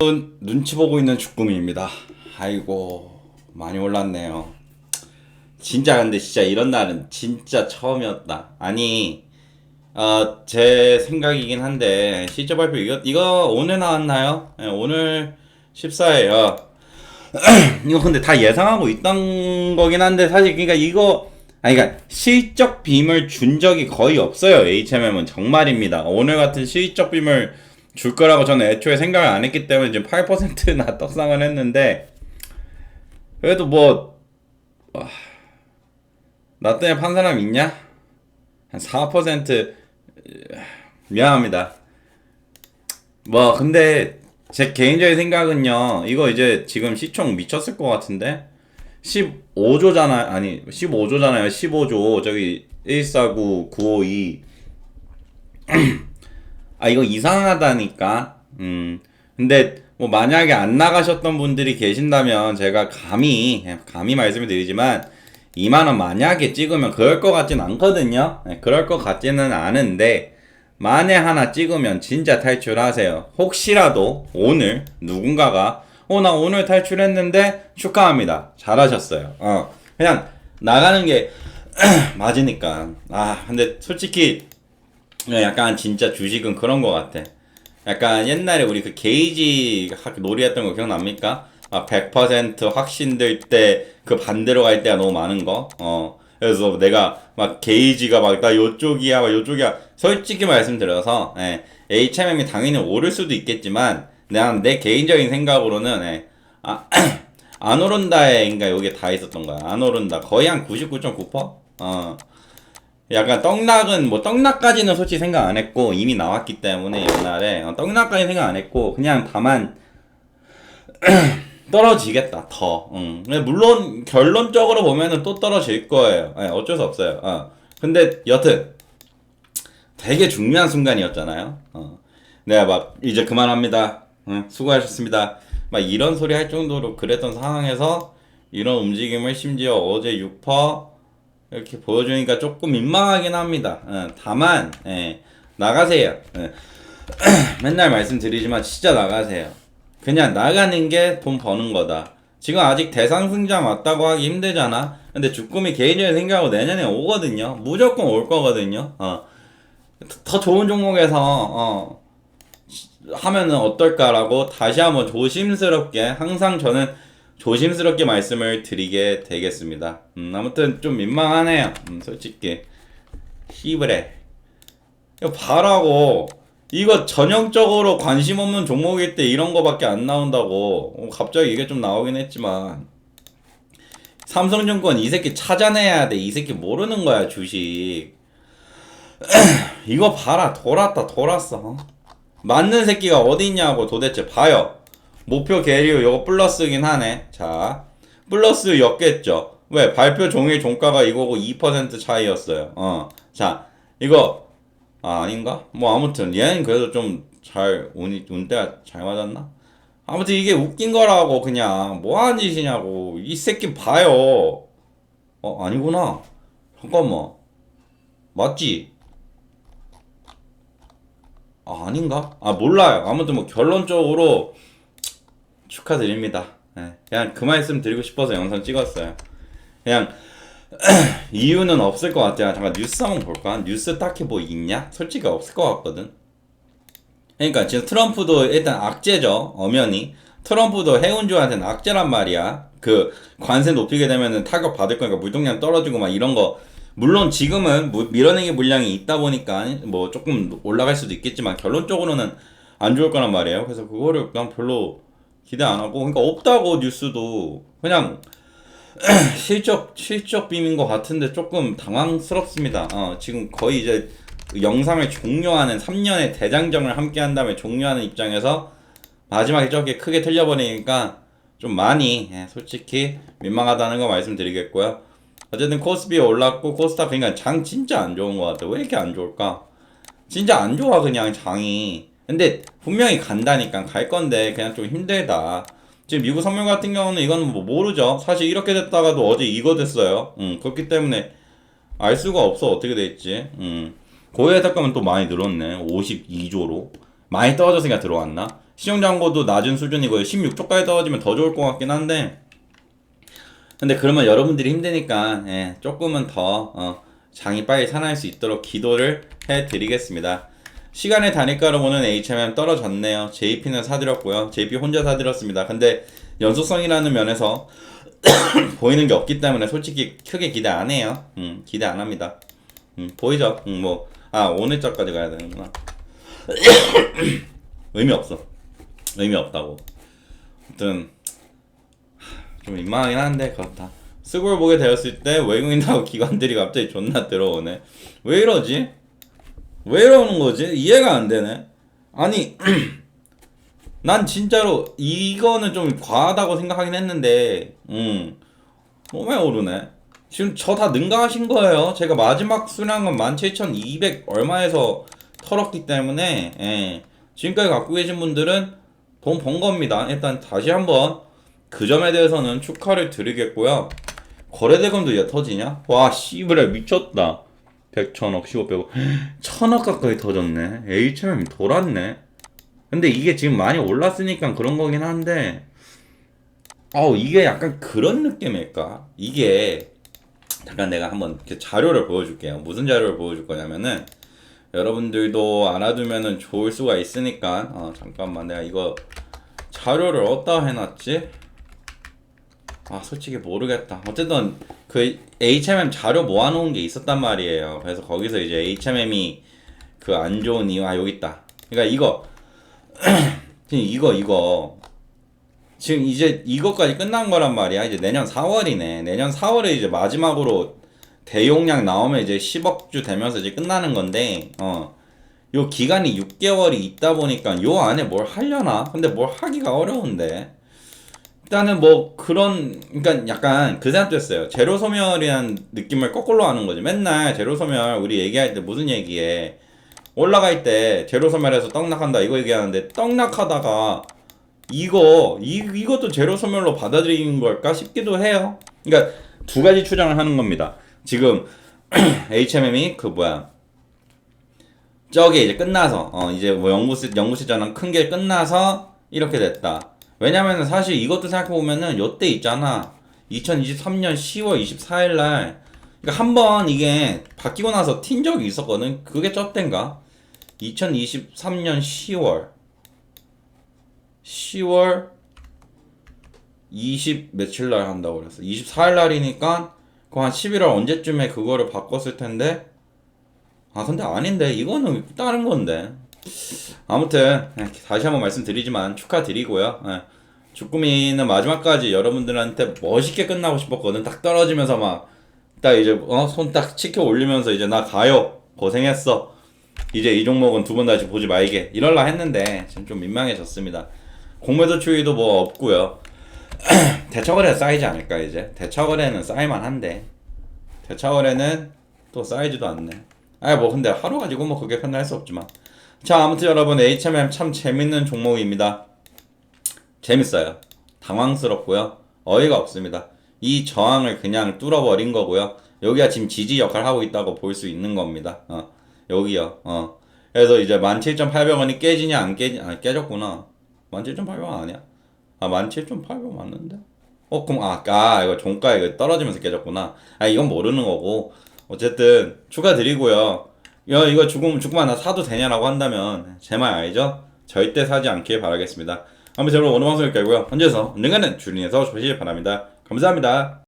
눈치 보고 있는 주꾸미입니다. 아이고 많이 올랐네요. 진짜 근데 진짜 이런 날은 진짜 처음이었다. 아니 어, 제 생각이긴 한데 시저 발표 이거 이거 오늘 나왔나요? 네, 오늘 14예요. 이거 근데 다 예상하고 있던 거긴 한데 사실 그러니까 이거 아니 그러니까 실적 빔을 준 적이 거의 없어요. HMM은 정말입니다. 오늘 같은 실적 빔을 줄 거라고 저는 애초에 생각을 안 했기 때문에 지금 8%나 떡상을 했는데 그래도 뭐 와, 나 때문에 판 사람 있냐? 한 4% 미안합니다. 뭐 근데 제 개인적인 생각은요. 이거 이제 지금 시총 미쳤을 것 같은데 15조잖아요. 아니 15조잖아요. 15조 저기 149 952 아 이거 이상하다니까. 음. 근데 뭐 만약에 안 나가셨던 분들이 계신다면 제가 감히 감히 말씀을 드리지만 2만 원 만약에 찍으면 그럴 것 같진 않거든요. 네, 그럴 것 같지는 않은데 만에 하나 찍으면 진짜 탈출하세요. 혹시라도 오늘 누군가가 어 나 오늘 탈출했는데 축하합니다. 잘하셨어요. 어 그냥 나가는 게 맞으니까. 아 근데 솔직히 약간 진짜 주식은 그런 것 같아. 약간 옛날에 우리 그 게이지 학- 놀이했던 거 기억납니까? 아, 100% 확신될 때 그 반대로 갈 때가 너무 많은 거. 어. 그래서 내가 막 게이지가 막 나 요쪽이야, 막 요쪽이야. 솔직히 말씀드려서, 예, HMM이 당연히 오를 수도 있겠지만, 그냥 내 개인적인 생각으로는, 예, 아, 안 오른다에인가 여기 다 있었던 거야. 안 오른다. 거의 한 99.9%? 어. 약간 떡락은 뭐 떡락까지는 솔직히 생각 안 했고 이미 나왔기 때문에 옛날에 어, 떡락까지 생각 안 했고 그냥 다만 떨어지겠다 더. 음. 근데 물론 결론적으로 보면은 또 떨어질 거예요. 예, 어쩔 수 없어요. 어. 근데 여튼 되게 중요한 순간이었잖아요. 어. 내가 막 이제 그만합니다. 응, 수고하셨습니다. 막 이런 소리 할 정도로 그랬던 상황에서 이런 움직임을 심지어 어제 6% 이렇게 보여주니까 조금 민망하긴 합니다. 어, 다만 예, 나가세요. 예. 맨날 말씀드리지만 진짜 나가세요. 그냥 나가는 게 돈 버는 거다. 지금 아직 대상승장 왔다고 하기 힘들잖아. 근데 주꾸미 개인적인 생각하고 내년에 오거든요. 무조건 올 거거든요. 어. 더 좋은 종목에서 어, 하면은 어떨까라고 다시 한번 조심스럽게 항상 저는 조심스럽게 말씀을 드리게 되겠습니다. 음, 아무튼 좀 민망하네요. 음, 솔직히 히브레 봐라고 이거 전형적으로 관심 없는 종목일 때 이런 거밖에 안 나온다고 어, 갑자기 이게 좀 나오긴 했지만 삼성증권 이 새끼 찾아내야 돼. 이 새끼 모르는 거야 주식. 이거 봐라 돌았다 돌았어. 맞는 새끼가 어디 있냐고 도대체 봐요. 목표 계류 요거 플러스긴 하네. 자, 플러스 였겠죠. 왜? 발표 종일 종가가 이거고 2% 차이였어요. 어. 자, 이거 아, 아닌가? 뭐 아무튼 얘는 그래도 좀 잘 운이 운대가 잘 맞았나? 아무튼 이게 웃긴 거라고 그냥 뭐 하는 짓이냐고. 이 새끼 봐요. 어, 아니구나. 잠깐만. 맞지? 아, 아닌가? 아, 몰라요. 아무튼 뭐 결론적으로 축하드립니다. 예, 그냥 그 말씀 드리고 싶어서 영상 찍었어요. 그냥 이유는 없을 것 같아요. 잠깐 뉴스 한번 볼까? 뉴스 딱히 뭐 있냐? 솔직히 없을 것 같거든. 그러니까 지금 트럼프도 일단 악재죠. 엄연히. 트럼프도 해운주한테는 악재란 말이야. 그 관세 높이게 되면은 타격 받을 거니까 물동량 떨어지고 막 이런 거. 물론 지금은 무- 밀어내기 물량이 있다 보니까 뭐 조금 올라갈 수도 있겠지만 결론적으로는 안 좋을 거란 말이에요. 그래서 그거를 그냥 별로 기대 안 하고 그러니까 없다고 뉴스도 그냥 실적 실적 빔인 것 같은데 조금 당황스럽습니다. 어, 지금 거의 이제 그 영상을 종료하는 3년의 대장정을 함께 한 다음에 종료하는 입장에서 마지막에 저렇게 크게 틀려버리니까 좀 많이 예, 솔직히 민망하다는 거 말씀드리겠고요. 어쨌든 코스피 올랐고 코스닥 그러니까 장 진짜 안 좋은 것 같아. 왜 이렇게 안 좋을까? 진짜 안 좋아 그냥 장이. 근데 분명히 간다니까 갈 건데 그냥 좀 힘들다. 지금 미국 선물 같은 경우는 이건 뭐 모르죠. 사실 이렇게 됐다가도 어제 이거 됐어요. 음, 그렇기 때문에 알 수가 없어 어떻게 될지. 음. 고해석 가면 또 많이 늘었네. 52조로. 많이 떨어졌으니까 들어왔나? 시종장고도 낮은 수준이고요. 16조까지 떨어지면 더 좋을 것 같긴 한데 근데 그러면 여러분들이 힘드니까 예, 조금은 더 어, 장이 빨리 살아날 수 있도록 기도를 해드리겠습니다. 시간의 단위가로 보는 HMM 떨어졌네요. JP는 사드렸고요. JP 혼자 사드렸습니다. 근데 연속성이라는 면에서 보이는 게 없기 때문에 솔직히 크게 기대 안 해요. 음, 기대 안 합니다. 음, 보이죠? 음, 뭐, 아, 오늘 자까지 가야 되는구나. 의미 없어. 의미 없다고. 아무튼, 좀 민망하긴 한데, 그렇다. 쓰고를 보게 되었을 때 외국인하고 기관들이 갑자기 존나 들어오네. 왜 이러지? 왜 이러는 거지? 이해가 안 되네. 아니, 난 진짜로 이거는 좀 과하다고 생각하긴 했는데, 음, 많이 오르네. 지금 저 다 능가하신 거예요. 제가 마지막 수량은 17,200 얼마에서 털었기 때문에, 예. 지금까지 갖고 계신 분들은 돈 번 겁니다. 일단 다시 한번 그 점에 대해서는 축하를 드리겠고요. 거래대금도 이제 터지냐? 와, 씨부레 미쳤다. 100, 1000억, 15, 100억. 1000억 가까이 터졌네. HM이 돌았네. 근데 이게 지금 많이 올랐으니까 그런 거긴 한데, 어 이게 약간 그런 느낌일까? 이게, 잠깐 내가 한번 자료를 보여줄게요. 무슨 자료를 보여줄 거냐면은, 여러분들도 알아두면은 좋을 수가 있으니까, 어, 잠깐만 내가 이거 자료를 어디다 해놨지? 아 솔직히 모르겠다. 어쨌든 그 HMM 자료 모아놓은 게 있었단 말이에요. 그래서 거기서 이제 HMM이 그 안 좋은 이유 아 여기 있다. 그러니까 이거 이거 이거 지금 이제 이거까지 끝난 거란 말이야. 이제 내년 4월이네. 내년 4월에 이제 마지막으로 대용량 나오면 이제 10억 주 되면서 이제 끝나는 건데 어. 요 기간이 6개월이 있다 보니까 요 안에 뭘 하려나? 근데 뭘 하기가 어려운데. 일단은 뭐 그런 그러니까 약간 그 생각도 했어요. 제로 소멸이란 느낌을 거꾸로 하는 거지. 맨날 제로 소멸 우리 얘기할 때 무슨 얘기해? 올라갈 때 제로 소멸해서 떡락한다 이거 얘기하는데 떡락하다가 이거 이 이것도 제로 소멸로 받아들이는 걸까 싶기도 해요. 그러니까 두 가지 추정을 하는 겁니다. 지금 HMM이 그 뭐야 저게 이제 끝나서 어 이제 뭐 연구실 연구실전환 큰게 끝나서 이렇게 됐다. 왜냐면은 사실 이것도 생각해 보면은 요때 있잖아. 2023년 10월 24일 날 그러니까 한 번 이게 바뀌고 나서 튄 적이 있었거든. 그게 쩌땐가? 2023년 10월 10월 20 며칠 날 한다고 그랬어. 24일 날이니까 그 한 11월 언제쯤에 그거를 바꿨을 텐데 아 근데 아닌데 이거는 다른 건데 아무튼 예, 다시 한번 말씀드리지만 축하드리고요. 예. 주꾸미는 마지막까지 여러분들한테 멋있게 끝나고 싶었거든. 딱 떨어지면서 막 딱 이제 어, 손 딱 치켜 올리면서 이제 나 가요. 고생했어. 이제 이 종목은 두 번 다시 보지 말게. 이럴라 했는데 지금 좀 민망해졌습니다. 공매도 추이도 뭐 없고요. 대처거래 쌓이지 않을까 이제. 대처거래는 쌓일만 한데. 대처거래는 또 쌓이지도 않네. 아이 뭐 근데 하루 가지고 뭐 그게 편할 수 없지만 자 아무튼 여러분 HMM 참 재밌는 종목입니다. 재밌어요. 당황스럽고요. 어이가 없습니다. 이 저항을 그냥 뚫어버린 거고요. 여기가 지금 지지 역할을 하고 있다고 볼 수 있는 겁니다. 어 여기요. 어. 그래서 이제 17,800원이 깨지냐 안 깨지 아 깨졌구나. 17,800원 아니야? 아 17,800원 맞는데? 어 그럼 아, 아 이거 종가 이거 떨어지면서 깨졌구나. 아 이건 모르는 거고. 어쨌든 축하드리고요 야 이거 죽으면 죽으면 나 사도 되냐라고 한다면 제 말 알죠? 절대 사지 않길 바라겠습니다. 아무튼 여러분 오늘 방송 여기까지고요. 언제서 언젠가는 주린에서 보시길 바랍니다. 감사합니다